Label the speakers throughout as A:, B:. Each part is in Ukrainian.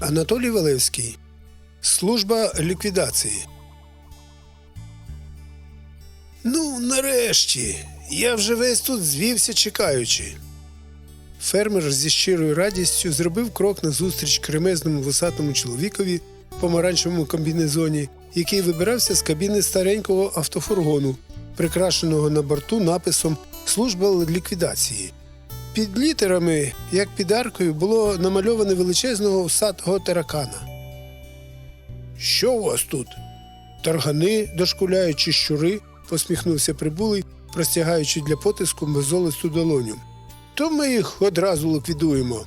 A: Анатолій Валевський. Служба ліквідації. Ну, нарешті. Я вже весь тут звівся чекаючи. Фермер зі щирою радістю зробив крок назустріч кремезному вусатому чоловікові в помаранчевому комбінезоні, який вибирався з кабіни старенького автофургону, прикрашеного на борту написом Служба ліквідації. Під літерами, як під аркою, було намальоване величезного усатого таракана. Що у вас тут? Таргани, дошкуляючи щури, посміхнувся прибулий, простягаючи для потиску мозолисту долоню. То ми їх одразу ліквідуємо.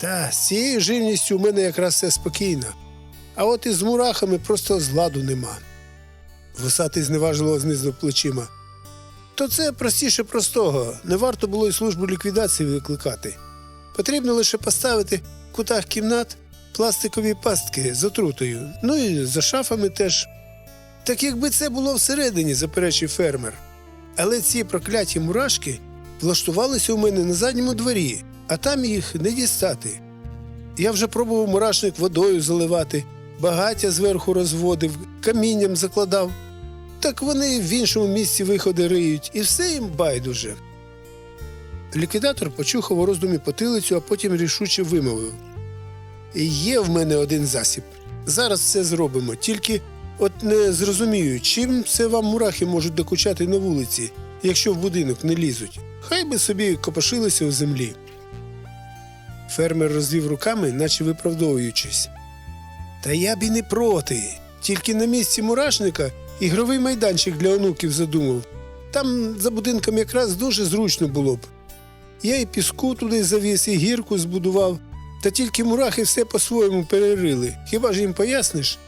A: Та з цією живністю у мене якраз все спокійно. А от із мурахами просто зладу нема. Вусатий зневажливо знизав плечима. То це простіше простого. Не варто було й службу ліквідації викликати. Потрібно лише поставити в кутах кімнат пластикові пастки з отрутою, ну і за шафами теж. Так якби це було всередині, заперечив фермер. Але ці прокляті мурашки влаштувалися у мене на задньому дворі, а там їх не дістати. Я вже пробував мурашник водою заливати, багаття зверху розводив, камінням закладав. Так вони в іншому місці виходи риють, і все їм байдуже. Ліквідатор почухав у роздумі потилицю, а потім рішуче вимовив: Є в мене один засіб. Зараз все зробимо, тільки от не зрозумію, чим це вам мурахи можуть докучати на вулиці, якщо в будинок не лізуть. Хай би собі копошилися у землі. Фермер розвів руками, наче виправдовуючись. Та я б і не проти. Тільки на місці мурашника ігровий майданчик для онуків задумав. Там за будинком якраз дуже зручно було б. Я і піску туди завіз, і гірку збудував, та тільки мурахи все по-своєму перерили. Хіба ж їм поясниш?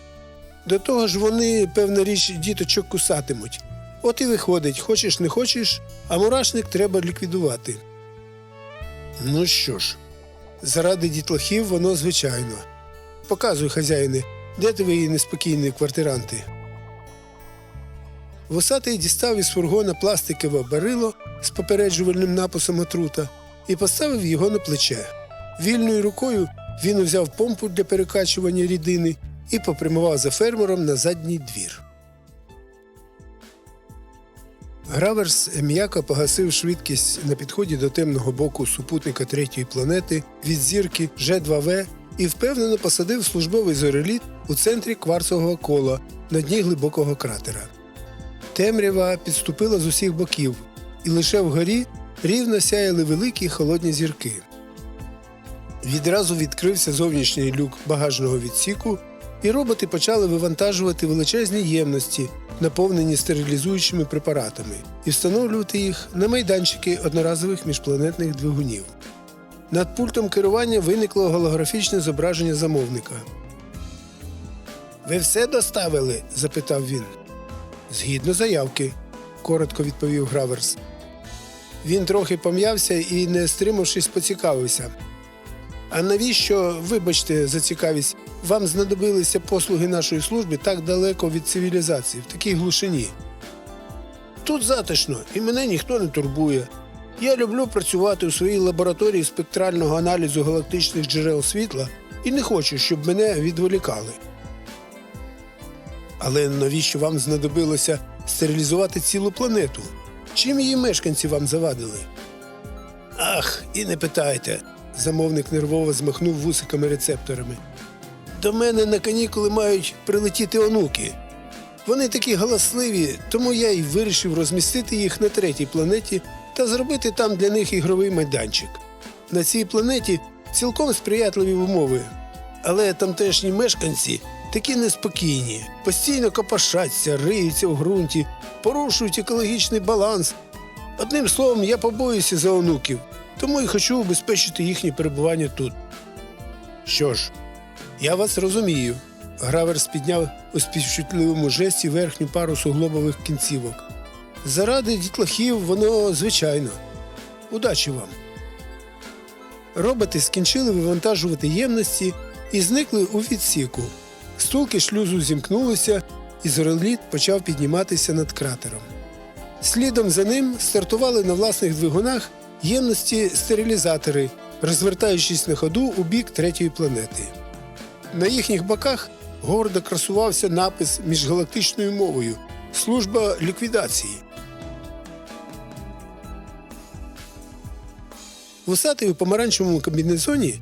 A: До того ж вони, певна річ, діточок кусатимуть. От і виходить, хочеш не хочеш, а мурашник треба ліквідувати. Ну що ж, заради дітлахів воно звичайно. Показуй, хазяїне, де твої неспокійні квартиранти. Вусатий дістав із фургона пластикове барило з попереджувальним написом отрута і поставив його на плече. Вільною рукою він узяв помпу для перекачування рідини і попрямував за фермером на задній двір. Граверс м'яко погасив швидкість на підході до темного боку супутника третьої планети від зірки Ж2В і впевнено посадив службовий зореліт у центрі кварцового кола на дні глибокого кратера. Темрява підступила з усіх боків, і лише вгорі рівно сяяли великі холодні зірки. Відразу відкрився зовнішній люк багажного відсіку, і роботи почали вивантажувати величезні ємності, наповнені стерилізуючими препаратами, і встановлювати їх на майданчики одноразових міжпланетних двигунів. Над пультом керування виникло голографічне зображення замовника. Ви все доставили? запитав він. Згідно заявки, коротко відповів Граверс. Він трохи пом'явся і, не стримавшись, поцікавився. А навіщо, вибачте, за цікавість, вам знадобилися послуги нашої служби так далеко від цивілізації, в такій глушині? Тут затишно, і мене ніхто не турбує. Я люблю працювати у своїй лабораторії спектрального аналізу галактичних джерел світла і не хочу, щоб мене відволікали. Але навіщо вам знадобилося стерилізувати цілу планету? Чим її мешканці вам завадили? Ах, і не питайте. Замовник нервово змахнув вусиками рецепторами. До мене на канікули мають прилетіти онуки. Вони такі галасливі, тому я й вирішив розмістити їх на третій планеті та зробити там для них ігровий майданчик. На цій планеті цілком сприятливі умови, але тамтешні мешканці такі неспокійні, постійно копошаться, риються в ґрунті, порушують екологічний баланс. Одним словом, я побоюся за онуків, тому і хочу убезпечити їхнє перебування тут. Що ж, я вас розумію. Граверс підняв у співчутливому жесті верхню пару суглобових кінцівок. Заради дітлахів воно звичайно. Удачі вам. Роботи скінчили вивантажувати ємності і зникли у відсіку. Стулки шлюзу зімкнулися, і зореліт почав підніматися над кратером. Слідом за ним стартували на власних двигунах ємності стерилізатори, розвертаючись на ходу у бік третьої планети. На їхніх боках гордо красувався напис міжгалактичною мовою Служба ліквідації. Вусатий у помаранчевому комбінезоні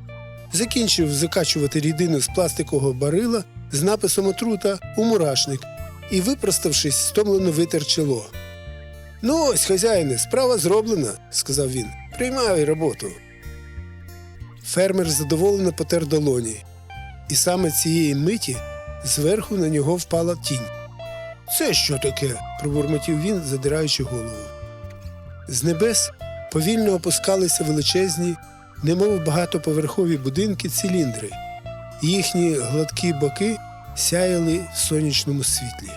A: закінчив закачувати рідину з пластикового барила з написом отрута у мурашник і, випроставшись, стомлено витер чоло. Ну ось, хазяїне, справа зроблена, сказав він. Приймай роботу. Фермер задоволено потер долоні, і саме цієї миті зверху на нього впала тінь. Це що таке? пробурмотів він, задираючи голову. З небес повільно опускалися величезні, немов багатоповерхові будинки циліндри. Їхні гладкі боки сяяли в сонячному світлі.